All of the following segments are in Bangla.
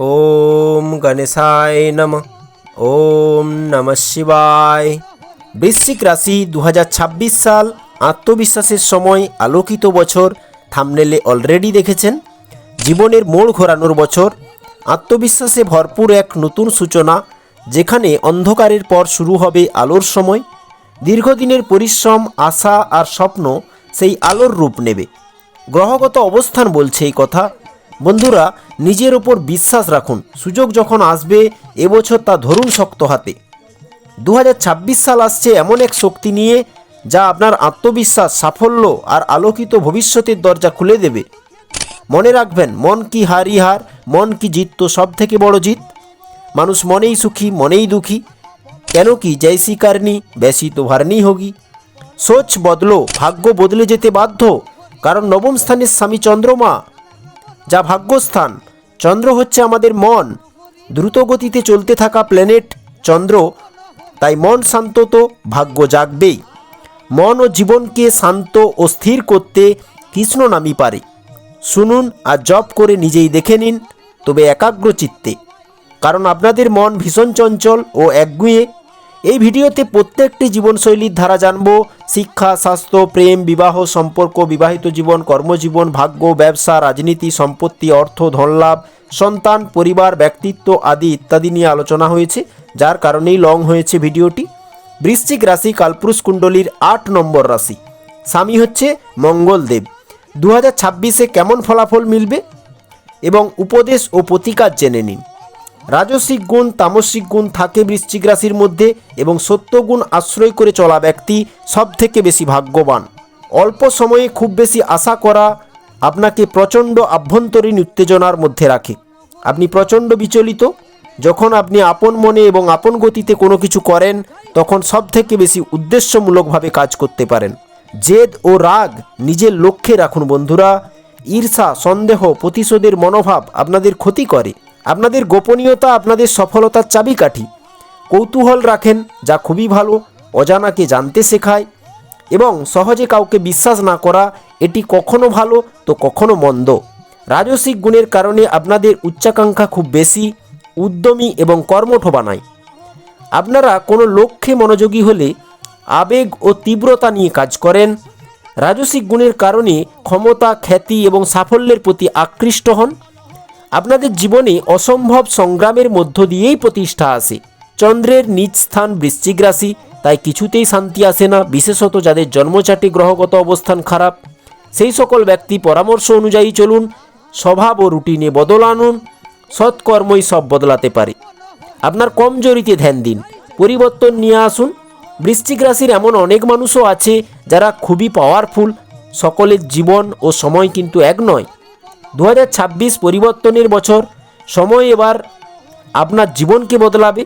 ওম গণেশায় নম, ওম নম শিবায়। বৃশ্চিক রাশি দু হাজার ছাব্বিশ সাল আত্মবিশ্বাসের সময় আলোকিত বছর থামনেলে অলরেডি দেখেছেন। জীবনের মোড় ঘোরানোর বছর, আত্মবিশ্বাসে ভরপুর এক নতুন সূচনা, যেখানে অন্ধকারের পর শুরু হবে আলোর সময়। দীর্ঘদিনের পরিশ্রম, আশা আর স্বপ্ন সেই আলোর রূপ নেবে। গ্রহগত অবস্থান বলছে এই কথা। বন্ধুরা, নিজের ওপর বিশ্বাস রাখুন। সুযোগ যখন আসবে, এবছর তা ধরুন শক্ত হাতে। দু হাজার ছাব্বিশ সাল আসছে এমন এক শক্তি নিয়ে, যা আপনার আত্মবিশ্বাস, সাফল্য আর আলোকিত ভবিষ্যতের দরজা খুলে দেবে। মনে রাখবেন, মন কি হারি হার, মন কি জিত তো সব থেকে বড় জিত। মানুষ মনেই সুখী, মনেই দুঃখী। কেন কি জয়সি কারনি বেশি তো ভারনি হোগি। সোচ বদলো, ভাগ্য বদলে যেতে বাধ্য। কারণ নবম স্থানের স্বামী চন্দ্রমা যা ভাগ্যস্থান। চন্দ্র হচ্ছে আমাদের মন। দ্রুত গতিতে চলতে থাকা প্ল্যানেট চন্দ্র। তাই মন শান্ত তো ভাগ্য জাগবেই। মন ও জীবনকে শান্ত ও স্থির করতে কৃষ্ণ নামই পারে। শুনুন আর জপ করে নিজেই দেখে নিন, তবে একাগ্র চিত্তে কারণ আপনাদের মন ভীষণ চঞ্চল ও একগুঁয়ে। এই ভিডিওতে প্রত্যেকটি জীবনশৈলীর ধারা জানব। শিক্ষা, স্বাস্থ্য, প্রেম, বিবাহ সম্পর্ক, বিবাহিত জীবন, কর্মজীবন, ভাগ্য, ব্যবসা, রাজনীতি, সম্পত্তি, অর্থ, ধনলাভ, সন্তান, পরিবার, ব্যক্তিত্ব আদি ইত্যাদি নিয়ে আলোচনা হয়েছে, যার কারণেই লং হয়েছে ভিডিওটি। বৃশ্চিক রাশি কালপুরুষ কুণ্ডলীর আট নম্বর রাশি। স্বামী হচ্ছে মঙ্গলদেব। দু হাজার কেমন ফলাফল মিলবে? এবং উপদেশ ও প্রতিকার জেনে নিন। রাজসিক গুণ তামসিক গুণ থাকে বৃশ্চিক রাশির মধ্যে এবং সত্য গুণ আশ্রয় করে চলা ব্যক্তি সব থেকে বেশি ভাগ্যবান। অল্প সময়ে খুব বেশি আশা করা আপনাকে প্রচণ্ড আভ্যন্তরীণ উত্তেজনার মধ্যে রাখে। আপনি প্রচণ্ড বিচলিত। যখন আপনি আপন মনে এবং আপন গতিতে কোনো কিছু করেন, তখন সব থেকে বেশি উদ্দেশ্যমূলকভাবে কাজ করতে পারেন। জেদ ও রাগ নিজের লক্ষ্যে রাখুন বন্ধুরা। ঈর্ষা, সন্দেহ, প্রতিশোধের মনোভাব আপনাদের ক্ষতি করে। আপনাদের গোপনীয়তা, আপনাদের সফলতার চাবিকাঠি। কৌতূহল রাখেন, যা খুবই ভালো, অজানাকে জানতে শেখায় এবং সহজে কাউকে বিশ্বাস না করা, এটি কখনো ভালো তো কখনো মন্দ। রাজসিক গুণের কারণে আপনাদের উচ্চাকাঙ্ক্ষা খুব বেশি, উদ্যমী এবং কর্মঠ বানায়। আপনারা কোনো লক্ষ্যে মনোযোগী হলে আবেগ ও তীব্রতা নিয়ে কাজ করেন। রাজসিক গুণের কারণে ক্ষমতা, খ্যাতি এবং সাফল্যের প্রতি আকৃষ্ট হন। আপনাদের জীবনে অসম্ভব সংগ্রামের মধ্য দিয়েই প্রতিষ্ঠা আসে চন্দ্রের নিজ স্থান বৃশ্চিক রাশি, তাই কিছুতেই শান্তি আসে না, বিশেষত যাদের জন্মচাটে গ্রহগত অবস্থান খারাপ। সেই সকল ব্যক্তি পরামর্শ অনুযায়ী চলুন, স্বভাব ও রুটিনে বদল আনুন, সৎকর্মই সব বদলাতে পারে। আপনার কমজোরিতে ধ্যান দিন, পরিবর্তন নিয়ে আসুন। বৃশ্চিক রাশির এমন অনেক মানুষও আছে যারা খুবই পাওয়ারফুল সকলের জীবন ও সময় কিন্তু এক নয়। দু হাজার ছাব্বিশ পরিবর্তনের বছর। সময় এবার আপনার জীবনকে বদলাবে।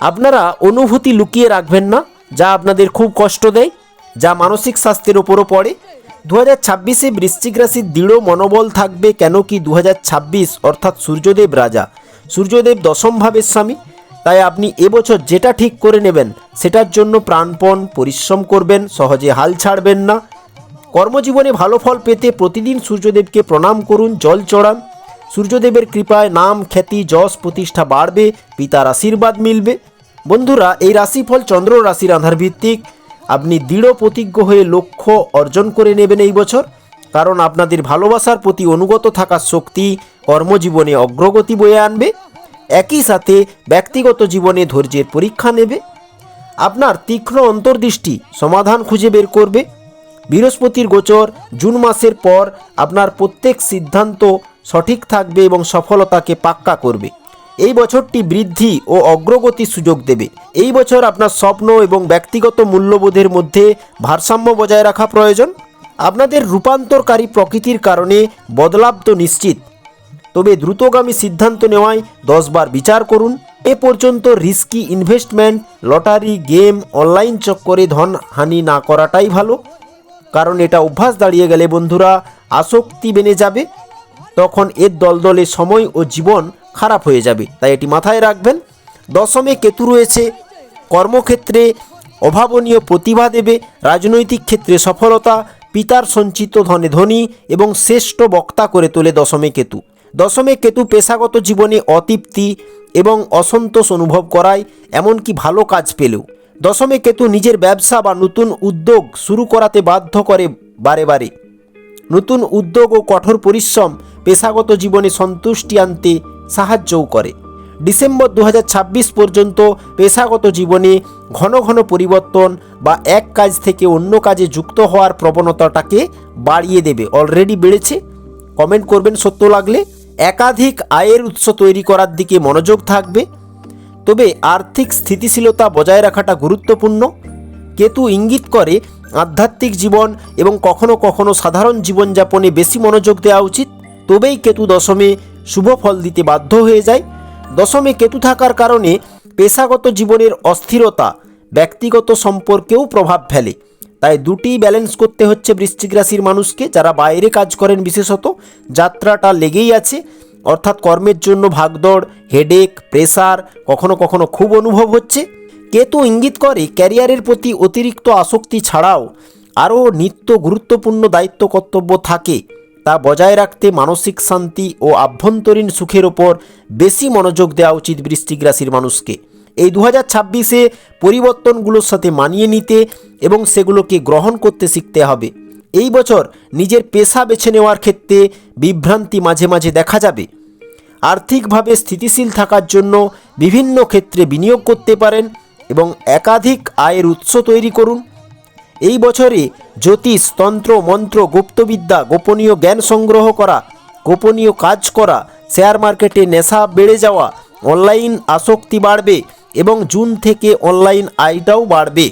আপনারা অনুভূতি লুকিয়ে রাখবেন না, যা আপনাদের খুব কষ্ট দেয়, যা মানসিক স্বাস্থ্যের ওপরও পড়ে। দু হাজার ছাব্বিশে বৃশ্চিক রাশির দৃঢ় মনোবল থাকবে কেন কি দু হাজার ছাব্বিশ, অর্থাৎ সূর্যদেব রাজা। সূর্যদেব দশম ভাবের স্বামী, তাই আপনি এবছর যেটা ঠিক করে নেবেন, সেটার জন্য প্রাণপণ পরিশ্রম করবেন, সহজে হাল ছাড়বেন না। কর্মজীবনে ভালো ফল পেতে প্রতিদিন সূর্যদেবকে প্রণাম করুন, জল চড়ান। সূর্যদেবের কৃপায় নাম, খ্যাতি, যশ প্রতিষ্ঠা বাড়বে, পিতার আশীর্বাদ মিলবে। বন্ধুরা, এই রাশিফল চন্দ্র রাশির আধার ভিত্তিক আপনি দৃঢ় প্রতিজ্ঞ হয়ে লক্ষ্য অর্জন করে নেবেন এই বছর। কারণ আপনাদের ভালোবাসার প্রতি অনুগত থাকার শক্তি কর্মজীবনে অগ্রগতি বয়ে আনবে। একই সাথে ব্যক্তিগত জীবনে ধৈর্যের পরীক্ষা নেবে। আপনার তীক্ষ্ণ অন্তর্দৃষ্টি সমাধান খুঁজে বের করবে। বৃহস্পতির গোচর জুন মাসের পর আপনার প্রত্যেক সিদ্ধান্ত সঠিক থাকবে এবং সফলতাকে পাক্কা করবে। এই বছরটি বৃদ্ধি ও অগ্রগতির সুযোগ দেবে। এই বছর আপনার স্বপ্ন এবং ব্যক্তিগত মূল্যবোধের মধ্যে ভারসাম্য বজায় রাখা প্রয়োজন। আপনাদের রূপান্তরকারী প্রকৃতির কারণে বদলাব তো নিশ্চিত। তবে দ্রুতগামী সিদ্ধান্ত নেওয়ায় দশবার বিচার করুন। এ পর্যন্ত risky investment, lottery, game, online চক্করে ধন হানি না করাটাই ভালো। কারণ এটা অভ্যাস দাঁড়িয়ে গেলে বন্ধুরা, আসক্তি বেড়ে যাবে। তখন এর দলদলে সময় ও জীবন খারাপ হয়ে যাবে। তাই এটি মাথায় রাখবেন। দশমে কেতু রয়েছে, কর্মক্ষেত্রে অভাবনীয় প্রতিভা দেবে, রাজনৈতিক ক্ষেত্রে সফলতা, পিতার সঞ্চিত ধনে ধনী এবং শ্রেষ্ঠ বক্তা করে তোলে দশমে কেতু। দশমে কেতু পেশাগত জীবনে অতৃপ্তি এবং অসন্তোষ অনুভব করায়, এমনকি ভালো কাজ পেলেও। দশমে কেতু নিজের ব্যবসা বা নতুন উদ্যোগ শুরু করাতে বাধ্য করে বারে বারে। নতুন উদ্যোগ ও কঠোর পরিশ্রম পেশাগত জীবনে সন্তুষ্টি আনতে সাহায্যও করে। ডিসেম্বর দু হাজার ছাব্বিশ পর্যন্ত পেশাগত জীবনে ঘন ঘন পরিবর্তন বা এক কাজ থেকে অন্য কাজে যুক্ত হওয়ার প্রবণতাটাকে বাড়িয়ে দেবে। অলরেডি বেড়েছে। কমেন্ট করবেন, সত্য লাগলে। একাধিক আয়ের উৎস তৈরি করার দিকে মনোযোগ থাকবে। তবে আর্থিক স্থিতিশীলতা বজায় রাখাটা গুরুত্বপূর্ণ। কেতু ইঙ্গিত করে, আধ্যাত্মিক জীবন এবং কখনো কখনো সাধারণ জীবনযাপনে বেশি মনোযোগ দেওয়া উচিত। তবেই কেতু দশমে শুভ ফল দিতে বাধ্য হয়ে যায়। দশমে কেতু থাকার কারণে পেশাগত জীবনের অস্থিরতা, ব্যক্তিগত সম্পর্কেও প্রভাব ফেলে। তাই দুটি ব্যালেন্স করতে হচ্ছে বৃশ্চিক রাশির মানুষকে, যারা বাইরে কাজ করেন বিশেষত। যাত্রাটা লেগেই আছে। অর্থাৎ কর্মের জন্য ভাগদৌড় হেডেক প্রেসার কখনো কখনো খুব অনুভব হচ্ছে। কেতু ইঙ্গিত করে, ক্যারিয়ারের প্রতি অতিরিক্ত আসক্তি ছাড়াও আরও নিত্য গুরুত্বপূর্ণ দায়িত্ব কর্তব্য থাকে। তা বজায় রাখতে মানসিক শান্তি ও আভ্যন্তরীণ সুখের ওপর বেশি মনোযোগ দেওয়া উচিত বৃশ্চিক রাশির মানুষকে। এই দু হাজার ছাব্বিশে পরিবর্তনগুলোর সাথে মানিয়ে নিতে এবং সেগুলোকে গ্রহণ করতে শিখতে হবে। এই বছর নিজের পেশা বেছে নেওয়ার ক্ষেত্রে বিভ্রান্তি মাঝে মাঝে দেখা যাবে। আর্থিকভাবে স্থিতিশীল থাকার জন্য বিভিন্ন ক্ষেত্রে বিনিয়োগ করতে পারেন এবং একাধিক আয়ের উৎস তৈরি করুন। এই বছরে জ্যোতিষ, তন্ত্র, মন্ত্র, গুপ্তবিদ্যা, গোপনীয় জ্ঞান সংগ্রহ করা, গোপনীয় কাজ করা, শেয়ার মার্কেটে নেশা বেড়ে যাওয়া, অনলাইন আসক্তি বাড়বে এবং জুন থেকে অনলাইন আয়টাও বাড়বে।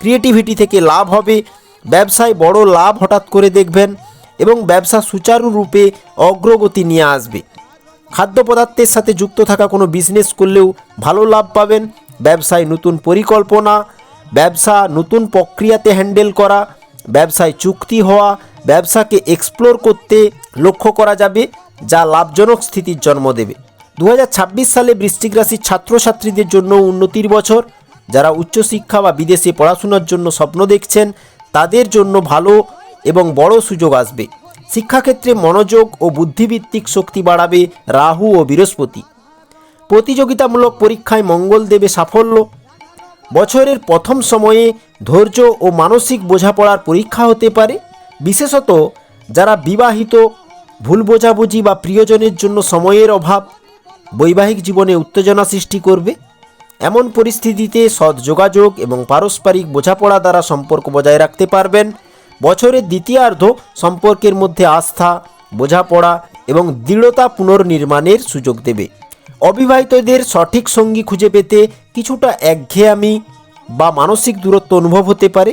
ক্রিয়েটিভিটি থেকে লাভ হবে ব্যবসায় বড় লাভ হঠাৎ করে দেখবেন এবং ব্যবসা সুচারুরূপে অগ্রগতি নিয়ে আসবে। খাদ্য পদার্থের সাথে যুক্ত থাকা কোনো বিজনেস করলেও ভালো লাভ পাবেন। ব্যবসায় নতুন পরিকল্পনা, ব্যবসা নতুন প্রক্রিয়াতে হ্যান্ডেল করা, ব্যবসায় চুক্তি হওয়া, ব্যবসাকে এক্সপ্লোর করতে লক্ষ্য করা যাবে, যা লাভজনক স্থিতির জন্ম দেবে। দু হাজার ছাব্বিশ সালে বৃশ্চিক রাশির ছাত্রছাত্রীদের জন্য উন্নতির বছর। যারা উচ্চশিক্ষা বা বিদেশে পড়াশোনার জন্য স্বপ্ন দেখছেন তাদের জন্য ভালো এবং বড় সুযোগ আসবে। শিক্ষাক্ষেত্রে মনোযোগ ও বুদ্ধিভিত্তিক শক্তি বাড়াবে রাহু ও বৃহস্পতি। প্রতিযোগিতামূলক পরীক্ষায় মঙ্গল দেবে সাফল্য। বছরের প্রথম সময়ে ধৈর্য ও মানসিক বোঝাপড়ার পরীক্ষা হতে পারে। বিশেষত যারা বিবাহিত, ভুল বোঝাবুঝি বা প্রিয়জনের জন্য সময়ের অভাব, বৈবাহিক জীবনে উত্তেজনা সৃষ্টি করবে। এমন পরিস্থিতিতে সৎ যোগাযোগ এবং পারস্পরিক বোঝাপড়া দ্বারা সম্পর্ক বজায় রাখতে পারবেন। বছরের দ্বিতীয়ার্ধ সম্পর্কের মধ্যে আস্থা, বোঝাপড়া এবং দৃঢ়তা পুনর্নির্মাণের সুযোগ দেবে। অবিবাহিতদের সঠিক সঙ্গী খুঁজে পেতে কিছুটা একঘেয়ামি বা মানসিক দূরত্ব অনুভব হতে পারে।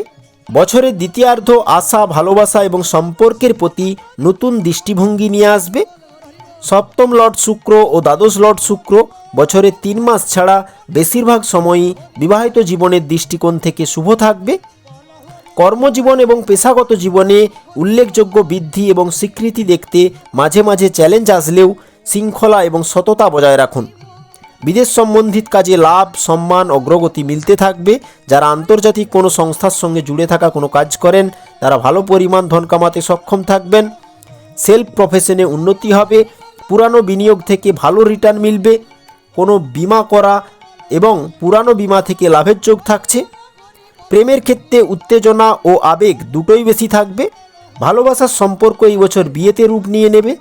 বছরের দ্বিতীয়ার্ধ আশা, ভালোবাসা এবং সম্পর্কের প্রতি নতুন দৃষ্টিভঙ্গি নিয়ে আসবে। সপ্তম লর্ড শুক্র ও দ্বাদশ লর্ড শুক্র বছরের তিন মাস ছাড়া বেশিরভাগ সময়ই বিবাহিত জীবনের দৃষ্টিকোণ থেকে শুভ থাকবে। কর্মজীবন এবং পেশাগত জীবনে উল্লেখযোগ্য বৃদ্ধি এবং স্বীকৃতি দেখতে মাঝে মাঝে চ্যালেঞ্জ আসলেও শৃঙ্খলা এবং সততা বজায় রাখুন। বিদেশ সম্বন্ধিত কাজে লাভ, সম্মান, অগ্রগতি মিলতে থাকবে। যারা আন্তর্জাতিক কোনো সংস্থার সঙ্গে জুড়ে থাকা কোনো কাজ করেন, তারা ভালো পরিমাণ ধন কামাতে সক্ষম থাকবেন। সেলফ প্রফেশনে উন্নতি হবে। পুরানো বিনিয়োগ থেকে ভালো রিটার্ন মিলবে, কোনো বিমা করা এবং পুরানো বিমা থেকে লাভের যোগ থাকছে। প্রেমের ক্ষেত্রে উত্তেজনা ও আবেগ দুটোই বেশি থাকবে। ভালোবাসার সম্পর্ক এই বছর বিয়েতে রূপ নিয়ে নেবে।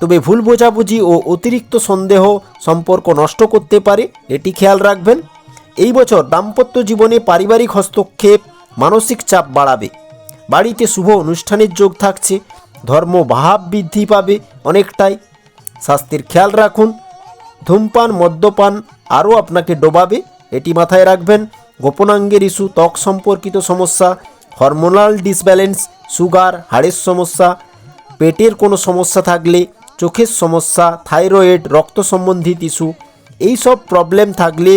তবে ভুল বোঝাবুঝি ও অতিরিক্ত সন্দেহ সম্পর্ক নষ্ট করতে পারে, এটি খেয়াল রাখবেন। এই বছর দাম্পত্য জীবনে পারিবারিক হস্তক্ষেপ মানসিক চাপ বাড়াবে। বাড়িতে শুভ অনুষ্ঠানের যোগ থাকছে, ধর্ম ভাব বৃদ্ধি পাবে অনেকটাই। স্বাস্থ্যের খেয়াল রাখুন। ধূমপান, মদ্যপান আরও আপনাকে ডোবাবে। এটি মাথায় রাখবেন। গোপনাঙ্গের ইস্যু, ত্বক সম্পর্কিত সমস্যা, হরমোনাল ডিসব্যালেন্স, সুগার, হাড়ের সমস্যা, পেটের কোনো সমস্যা থাকলে, চোখের সমস্যা, থাইরয়েড, রক্ত সম্বন্ধিত ইস্যু এইসব প্রবলেম থাকলে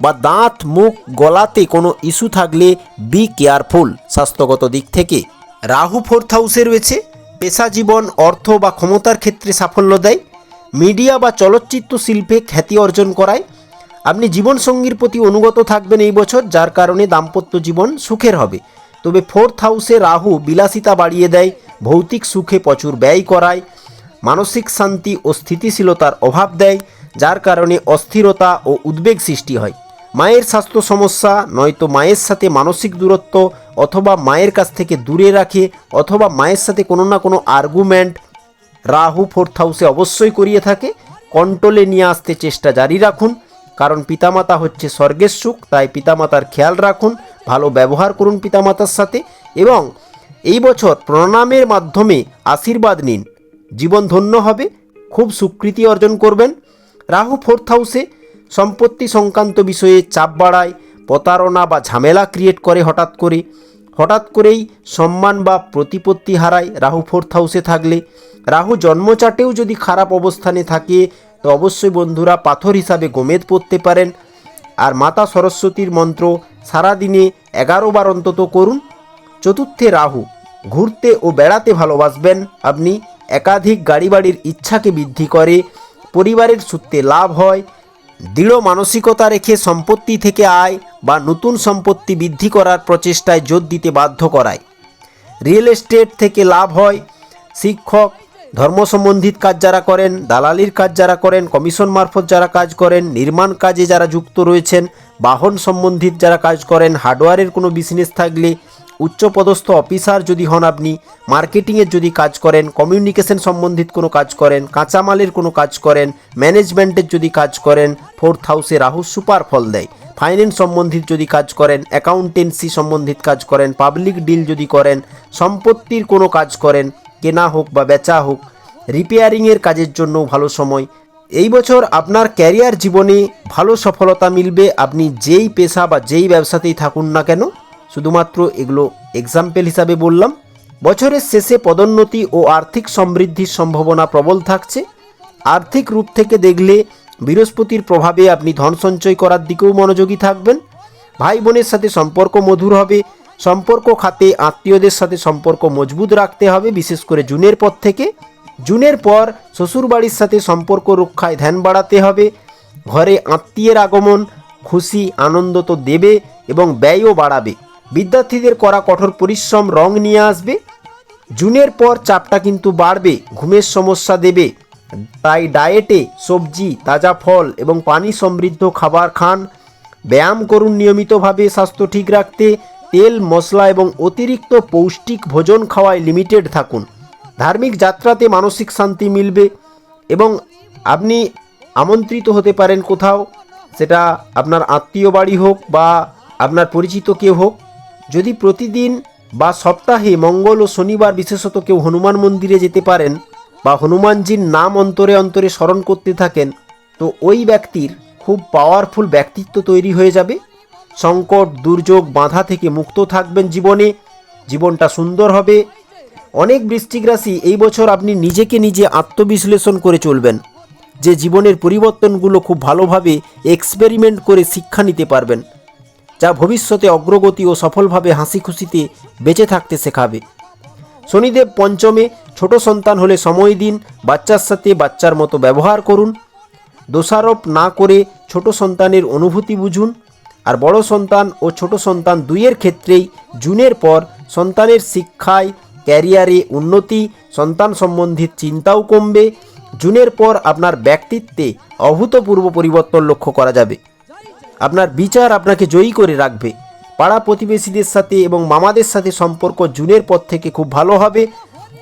বা দাঁত, মুখ, গলাতে কোনো ইস্যু থাকলে বি কেয়ারফুল স্বাস্থ্যগত দিক থেকে। রাহু ফোর্থ হাউসে রয়েছে। পেশা জীবন, অর্থ বা ক্ষমতার ক্ষেত্রে সাফল্য দেয়। মিডিয়া বা চলচ্চিত্র শিল্পে খ্যাতি অর্জন করায়। আপনি জীবনসঙ্গীর প্রতি অনুগত থাকবেন এই বছর, যার কারণে দাম্পত্য জীবন সুখের হবে। তবে ফোর্থ হাউসে রাহু বিলাসিতা বাড়িয়ে দেয়, ভৌতিক সুখে প্রচুর ব্যয় করায়, মানসিক শান্তি ও স্থিতিশীলতার অভাব দেয়, যার কারণে অস্থিরতা ও উদ্বেগ সৃষ্টি হয়। মায়ের স্বাস্থ্য সমস্যা, নয়তো মায়ের সাথে মানসিক দূরত্ব অথবা মায়ের কাছ থেকে দূরে রাখে, অথবা মায়ের সাথে কোনো না কোনো আর্গুমেন্ট রাহু ফোর্থ হাউসে অবশ্যই করিয়ে থাকে। কন্ট্রোলে নিয়ে আসতে চেষ্টা জারি রাখুন। কারণ পিতামাতা হচ্ছে স্বর্গের সুখ, তাই পিতামাতার খেয়াল রাখুন, ভালো ব্যবহার করুন পিতামাতার সাথে এবং এই বছর প্রণামের মাধ্যমে আশীর্বাদ নিন। জীবন ধন্য হবে, খুব স্বীকৃতি অর্জন করবেন। রাহু ফোর্থ হাউসে সম্পত্তি সংক্রান্ত বিষয়ে চাপ বাড়ায়, প্রতারণা বা ঝামেলা ক্রিয়েট করে হঠাৎ করে। হঠাৎ করেই সম্মান বা প্রতিপত্তি হারায় রাহু ফোর্থ হাউসে থাকলে। রাহু জন্মচাটেও যদি খারাপ অবস্থানে থাকে, তো অবশ্যই বন্ধুরা পাথর হিসাবে গোমেদ পড়তে পারেন। আর মাতা সরস্বতীর মন্ত্র, সারাদিনে এগারো বার অন্তত করুন। চতুর্থে রাহু, ঘুরতে ও বেড়াতে ভালোবাসবেন আপনি। একাধিক গাড়ি বাড়ির ইচ্ছাকে বৃদ্ধি করে। পরিবারের সূত্রে লাভ হয়। দৃঢ় মানসিকতা রেখে সম্পত্তি থেকে আয় বা নতুন সম্পত্তি বৃদ্ধি করার প্রচেষ্টায় জোর দিতে বাধ্য করায়। রিয়েল এস্টেট থেকে লাভ হয়। শিক্ষক, ধর্ম সম্বন্ধিত কাজ যারা করেন, দালালির কাজ যারা করেন, কমিশন মারফত যারা কাজ করেন, নির্মাণ কাজে যারা যুক্ত রয়েছেন, বাহন সম্বন্ধিত যারা কাজ করেন, হার্ডওয়্যারের কোনো বিজনেস থাকলে উচ্চপদস্থ অফিসার যদি হন আপনি মার্কেটিংয়ের যদি কাজ করেন, কমিউনিকেশন সম্বন্ধিত কোনো কাজ করেন, কাঁচামালের কোনো কাজ করেন, ম্যানেজমেন্টের যদি কাজ করেন, ফোর্থ হাউসে রাহু সুপার ফল দেয়। ফাইন্যান্স সম্বন্ধিত যদি কাজ করেন, অ্যাকাউন্টেন্সি সম্বন্ধিত কাজ করেন, পাবলিক ডিল যদি করেন, সম্পত্তির কোনো কাজ করেন, কেনা হোক বা বেচা হোক, রিপেয়ারিংয়ের কাজের জন্য ভালো সময়। এই বছর আপনার ক্যারিয়ার জীবনে ভালো সফলতা মিলবে, আপনি যেই পেশা বা যেই ব্যবসাতেই থাকুন না কেন? শুধুমাত্র এগুলো এক্সাম্পল হিসাবে বললাম। বছরের শেষে পদোন্নতি ও আর্থিক সমৃদ্ধির সম্ভাবনা প্রবল থাকছে। আর্থিক রূপ থেকে দেখলে বৃহস্পতির প্রভাবে আপনি ধন সঞ্চয় করার দিকেও মনোযোগী থাকবেন। ভাই বোনের সাথে সম্পর্ক মধুর হবে। সম্পর্ক খাতে আত্মীয়দের সাথে সম্পর্ক মজবুত রাখতে হবে, বিশেষ করে জুনের পর থেকে। জুনের পর শ্বশুরবাড়ির সাথে সম্পর্ক রক্ষায় ধ্যান বাড়াতে হবে। ঘরে আত্মীয়ের আগমন খুশি, আনন্দ তো দেবে এবং ব্যয়ও বাড়াবে। বিদ্যার্থীদের করা কঠোর পরিশ্রম রং নিয়ে আসবে। জুনের পর চাপটা কিন্তু বাড়বে, ঘুমের সমস্যা দেবে। তাই ডায়েটে সবজি, তাজা ফল এবং পানি সমৃদ্ধ খাবার খান। ব্যায়াম করুন নিয়মিতভাবে স্বাস্থ্য ঠিক রাখতে। তেল, মশলা এবং অতিরিক্ত পৌষ্টিক ভোজন খাওয়ায় লিমিটেড থাকুন। ধার্মিক যাত্রাতে মানসিক শান্তি মিলবে এবং আপনি আমন্ত্রিত হতে পারেন কোথাও। সেটা আপনার আত্মীয় বাড়ি হোক বা আপনার পরিচিত কেউ হোক। যদি প্রতিদিন বা সপ্তাহে মঙ্গল ও শনিবার বিশেষত কেউ হনুমান মন্দিরে যেতে পারেন বা হনুমানজির নাম অন্তরে অন্তরে স্মরণ করতে থাকেন, তো ওই ব্যক্তির খুব পাওয়ারফুল ব্যক্তিত্ব তৈরি হয়ে যাবে। সংকট, দুর্যোগ, বাধা থেকে মুক্ত থাকবেন জীবনে, জীবনটা সুন্দর হবে। অনেক বৃশ্চিক রাশি এই বছর আপনি নিজেকে নিজে আত্মবিশ্লেষণ করে চলবেন, যে জীবনের পরিবর্তনগুলো খুব ভালোভাবে এক্সপেরিমেন্ট করে শিক্ষা নিতে পারবেন। যা ভবিষ্যতে অগ্রগতি ও সফলভাবে হাসি খুশিতে বেঁচে থাকতে শেখাবে। শনিদেব পঞ্চমে ছোট সন্তান হলে সময় দিন, বাচ্চার সাথে বাচ্চার মতো ব্যবহার করুন। দোষারোপ না করে ছোট সন্তানের অনুভূতি বুঝুন। আর বড় সন্তান ও ছোট সন্তান দুইয়ের ক্ষেত্রেই জুনের পর সন্তানের শিক্ষায়, ক্যারিয়ারে উন্নতি, সন্তান সম্বন্ধিত চিন্তাও কমবে। জুনের পর আপনার ব্যক্তিত্বে অভূতপূর্ব পরিবর্তন লক্ষ্য করা যাবে। আপনার বিচার আপনাকে জয়ী করে রাখবে। পাড়া প্রতিবেশীদের সাথে এবং মামাদের সাথে সম্পর্ক জুনের পর থেকে খুব ভালো হবে।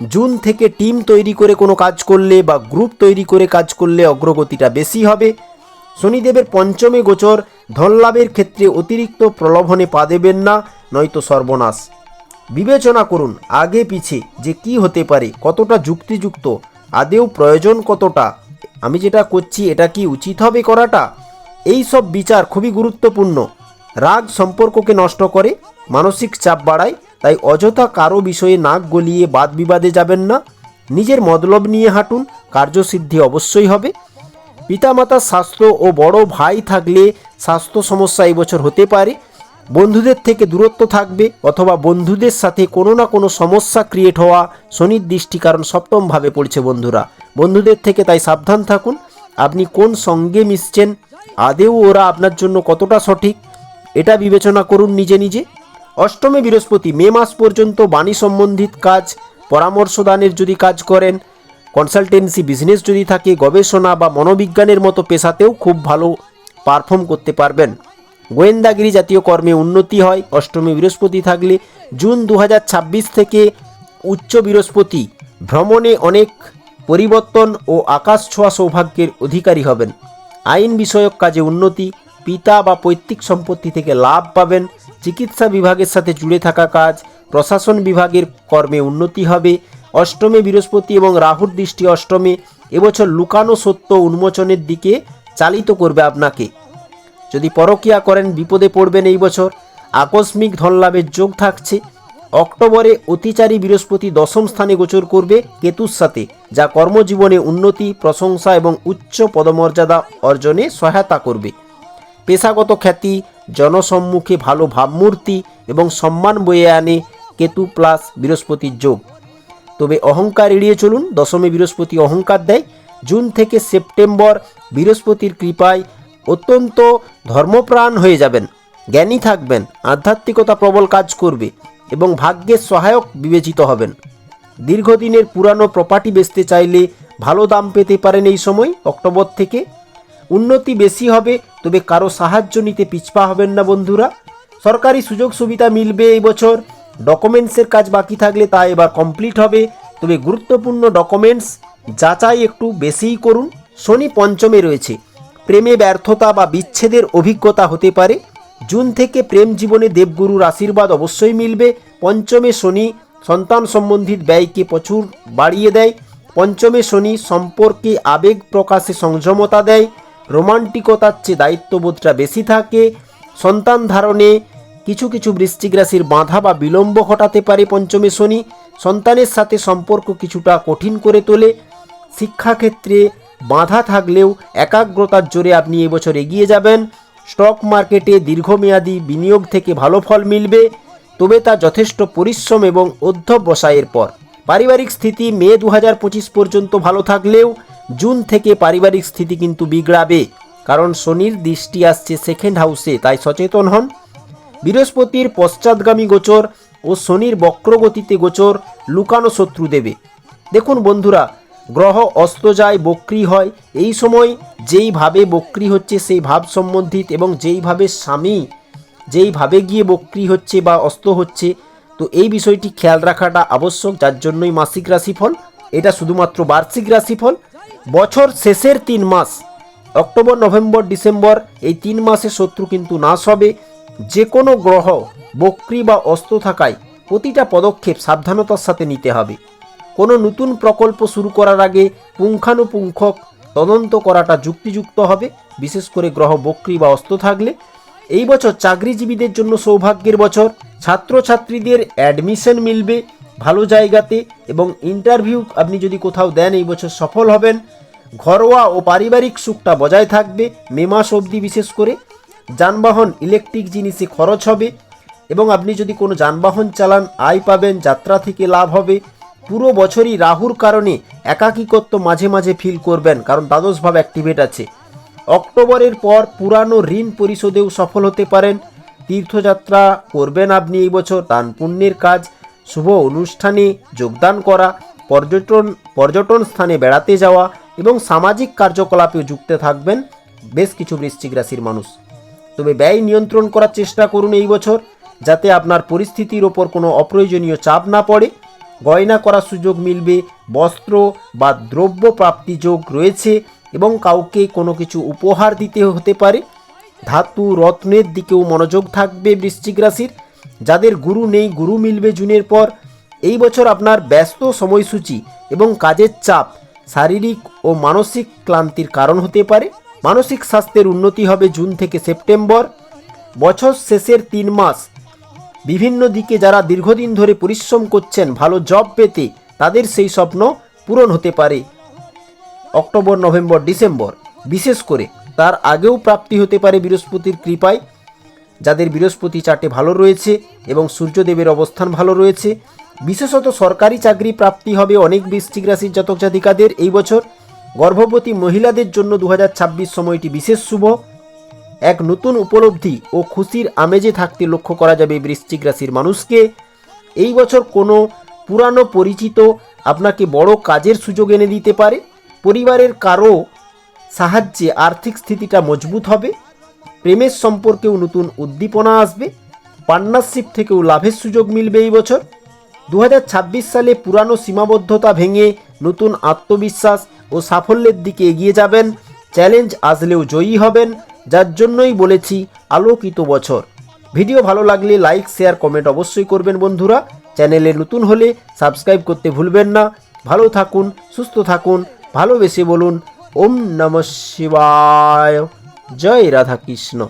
জুন থেকে টিম তৈরি করে কোনো কাজ করলে বা গ্রুপ তৈরি করে কাজ করলে অগ্রগতিটা বেশি হবে। শনিদেবের পঞ্চমে গোচর, ধনলাভের ক্ষেত্রে অতিরিক্ত প্রলোভনে পা দেবেন না, নয়তো সর্বনাশ। বিবেচনা করুন, আগে পিছে যে কি হতে পারে, কতটা যুক্তিযুক্ত, আদেও প্রয়োজন কতটা? আমি যেটা করছি, এটা কি উচিত হবে করাটা? এই সব বিচার খুবই গুরুত্বপূর্ণ। রাগ সম্পর্ককে নষ্ট করে, মানসিক চাপ বাড়ায়, তাই অযথা কারও বিষয়ে নাক গলিয়ে বাদ বিবাদে যাবেন না। নিজের মতলব নিয়ে হাঁটুন, কার্যসিদ্ধি অবশ্যই হবে। পিতামাতার স্বাস্থ্য ও বড় ভাই থাকলে স্বাস্থ্য সমস্যা এই বছর হতে পারে। বন্ধুদের থেকে দূরত্ব থাকবে অথবা বন্ধুদের সাথে কোনো না কোনো সমস্যা ক্রিয়েট হওয়া শনির দৃষ্টি কারণ সপ্তমভাবে পড়ছে বন্ধুরা। বন্ধুদের থেকে তাই সাবধান থাকুন। আপনি কোন সঙ্গে মিশছেন আদেও ওরা আপনার জন্য কতটা সঠিক, এটা বিবেচনা করুন নিজে নিজে। অষ্টমে বৃহস্পতি, মে মাস পর্যন্ত বাণী সম্বন্ধিত কাজ পরামর্শ দানের যদি কাজ করেন কনসালটেন্সি বিজনেস যদি থাকে, গবেষণা বা মনোবিজ্ঞানের মতো পেশাতেও খুব ভালো পারফর্ম করতে পারবেন। গোয়েন্দাগিরি জাতীয় কর্মে উন্নতি হয়, অষ্টমী বৃহস্পতি থাকলে জুন দু হাজার ছাব্বিশ থেকে উচ্চ বৃহস্পতি, ভ্রমণে অনেক পরিবর্তন ও আকাশ ছোঁয়া সৌভাগ্যের অধিকারী হবেন। আইন বিষয়ক কাজে উন্নতি, পিতা বা পৈতৃক সম্পত্তি থেকে লাভ পাবেন, চিকিৎসা বিভাগের সাথে জুড়ে থাকা কাজ, প্রশাসন বিভাগের কর্মে উন্নতি হবে, অষ্টমে বৃহস্পতি এবং রাহুর দৃষ্টি অষ্টমে, এবছর লুকানো সত্য উন্মোচনের দিকে চালিত করবে আপনাকে। যদি পরকিয়া করেন, বিপদে পড়বেন এই বছর। আকস্মিক ধনলাভের যোগ থাকছে। অক্টোবরে অতিচারী বৃহস্পতি দশম স্থানে গোচর করবে কেতুর সাথে, যা কর্মজীবনে উন্নতি, প্রশংসা এবং উচ্চ পদমর্যাদা অর্জনে সহায়তা করবে। পেশাগত খ্যাতি, জনসম্মুখে ভালো ভাবমূর্তি এবং সম্মান বয়ে আনে কেতু প্লাস বৃহস্পতির যোগ। তবে অহংকার এড়িয়ে চলুন, দশমে বৃহস্পতি অহংকার দেয়। জুন থেকে সেপ্টেম্বর বৃহস্পতির কৃপায় অত্যন্ত ধর্মপ্রাণ হয়ে যাবেন, জ্ঞানী থাকবেন, আধ্যাত্মিকতা প্রবল কাজ করবে। এবং ভাগ্যের সহায়ক বিবেচিত হবেন। দীর্ঘদিনের পুরানো প্রপার্টি বেচতে চাইলে ভালো দাম পেতে পারেন এই সময়, অক্টোবর থেকে। উন্নতি বেশি হবে, তবে কারও সাহায্য নিতে পিছপা হবেন না বন্ধুরা। সরকারি সুযোগ সুবিধা মিলবে এই বছর। ডকুমেন্টসের কাজ বাকি থাকলে তা এবার কমপ্লিট হবে। তবে গুরুত্বপূর্ণ ডকুমেন্টস যাচাই একটু বেশিই করুন। শনি পঞ্চমে রয়েছে। প্রেমে ব্যর্থতা বা বিচ্ছেদের অভিজ্ঞতা হতে পারে। জুন থেকে প্রেম জীবনে দেবগুরুর আশীর্বাদ অবশ্যই মিলবে। পঞ্চমে শনি সন্তান সম্বন্ধিত ব্যয়কে প্রচুর বাড়িয়ে দেয়। পঞ্চমে শনি সম্পর্কে আবেগ প্রকাশে সংযমতা দেয়। রোমান্টিকতার চেয়ে দায়িত্ববোধটা বেশি থাকে। সন্তান ধারণে কিছু কিছু বৃশ্চিক রাশির বাধা বা বিলম্ব ঘটাতে পারে পঞ্চমে শনি। সন্তানের সাথে সম্পর্ক কিছুটা কঠিন করে তোলে। শিক্ষাক্ষেত্রে বাধা থাকলেও একাগ্রতার জোরে আপনি এবছর এগিয়ে যাবেন। স্টক মার্কেটে দীর্ঘমেয়াদী বিনিয়োগ থেকে ভালো ফল মিলবে, তবে তা যথেষ্ট পরিশ্রম এবং অধ্যবসায়ের পর। পারিবারিক স্থিতি মে দু হাজার পঁচিশ পর্যন্ত ভালো থাকলেও জুন থেকে পারিবারিক স্থিতি কিন্তু বিগড়াবে, কারণ শনির দৃষ্টি আসছে সেকেন্ড হাউসে তাই সচেতন হন। বৃহস্পতির পশ্চাৎগামী গোচর ও শনির বক্রগতিতে গোচর লুকানো শত্রু দেবে। দেখুন বন্ধুরা গ্রহ অস্ত যায়, বক্রি হয়। এই সময় যেইভাবে বক্রি হচ্ছে, সেই ভাব সম্বন্ধিত এবং যেইভাবে স্বামী যেইভাবে গিয়ে বক্রি হচ্ছে বা অস্ত হচ্ছে, তো এই বিষয়টি খেয়াল রাখাটা আবশ্যক। যার জন্যই মাসিক রাশিফল, এটা শুধুমাত্র বার্ষিক রাশিফল। বছর শেষের তিন মাস, অক্টোবর, নভেম্বর, ডিসেম্বর, এই তিন মাসে শত্রু কিন্তু নাশ হবে। যে কোনো গ্রহ বক্রি বা অস্ত থাকায় প্রতিটা পদক্ষেপ সাবধানতার সাথে নিতে হবে। কোনো নতুন প্রকল্প শুরু করার আগে পুঙ্খানুপুঙ্খক তদন্ত করাটা যুক্তিযুক্ত হবে, বিশেষ করে গ্রহ বক্রি বা অস্ত থাকলে। এই বছর চাকরিজীবীদের জন্য সৌভাগ্যের বছর, ছাত্রছাত্রীদের অ্যাডমিশন মিলবে ভালো জায়গাতে এবং ইন্টারভিউ আপনি যদি কোথাও দেন এই বছর সফল হবেন। ঘরোয়া ও পারিবারিক সুখটা বজায় থাকবে মে মাস অবধি বিশেষ করে। যানবাহন, ইলেকট্রিক জিনিসে খরচ হবে এবং আপনি যদি কোনো যানবাহন চালান, আয় পাবেন, যাত্রা থেকে লাভ হবে। পুরো বছরই রাহুর কারণে একাকিকত্ব মাঝে মাঝে ফিল করবেন, কারণ দ্বাদশভাবে অ্যাক্টিভেট আছে। অক্টোবরের পর পুরানো ঋণ পরিশোধেও সফল হতে পারেন। তীর্থযাত্রা করবেন আপনি এই বছর, দান পুণ্যের কাজ, শুভ অনুষ্ঠানে যোগদান করা, পর্যটন পর্যটন স্থানে বেড়াতে যাওয়া এবং সামাজিক কার্যকলাপে যুক্ত থাকবেন বেশ কিছু বৃশ্চিক রাশির মানুষ। তবে ব্যয় নিয়ন্ত্রণ করার চেষ্টা করুন এই বছর, যাতে আপনার পরিস্থিতির ওপর কোনো অপ্রয়োজনীয় চাপ না পড়ে। গয়না করার সুযোগ মিলবে, বস্ত্র বা দ্রব্য প্রাপ্তি যোগ রয়েছে এবং কাউকে কোনো কিছু উপহার দিতে হতে পারে। ধাতু রত্নের দিকেও মনোযোগ থাকবে বৃশ্চিক রাশির। যাদের গুরু নেই, গুরু মিলবে জুনের পর। এই বছর আপনার ব্যস্ত সময়সূচি এবং কাজের চাপ শারীরিক ও মানসিক ক্লান্তির কারণ হতে পারে। মানসিক স্বাস্থ্যের উন্নতি হবে জুন থেকে সেপ্টেম্বর। বছর শেষের তিন মাস বিভিন্ন দিকে যারা দীর্ঘদিন ধরে পরিশ্রম করছেন, ভালো জব পেতে, তাদের সেই স্বপ্ন পূরণ হতে পারে। October, November, December. বিশেষ করে তার আগেও প্রাপ্তি হতে পারে বৃহস্পতির কৃপায়। যাদের বৃহস্পতি চার্টে ভালো রয়েছে এবং সূর্যদেবের অবস্থান ভালো রয়েছে। বিশেষত সরকারি চাকরি প্রাপ্তি হবে অনেক বৃশ্চিক রাশির জাতক জাতিকাদের এই বছর। গর্ভবতী মহিলাদের জন্য দু হাজার ছাব্বিশ সময়টি বিশেষ শুভ। এক নতুন উপলব্ধি ও খুশির আমেজে থাকতে লক্ষ্য করা যাবে বৃশ্চিক রাশির মানুষকে। এই বছর কোনো পুরানো পরিচিত আপনাকে বড় কাজের সুযোগ এনে দিতে পারে। পরিবারের কারও সাহায্যে আর্থিক স্থিতিটা মজবুত হবে। প্রেমের সম্পর্কেও নতুন উদ্দীপনা আসবে। পার্টনারশিপ থেকেও লাভের সুযোগ মিলবে এই বছর। দু হাজার ছাব্বিশ সালে পুরানো সীমাবদ্ধতা ভেঙে নতুন আত্মবিশ্বাস ও সাফল্যের দিকে এগিয়ে যাবেন। চ্যালেঞ্জ আসলেও জয়ী হবেন। যার জন্যই বলেছি আলোকিত বছর। ভিডিও ভালো লাগলে লাইক, শেয়ার, কমেন্ট অবশ্যই করবেন বন্ধুরা। চ্যানেলে নতুন হলে সাবস্ক্রাইব করতে ভুলবেন না। ভালো থাকুন, সুস্থ থাকুন, ভালোবেসে বলুন, ওম নম শিবায়। জয় রাধা কৃষ্ণ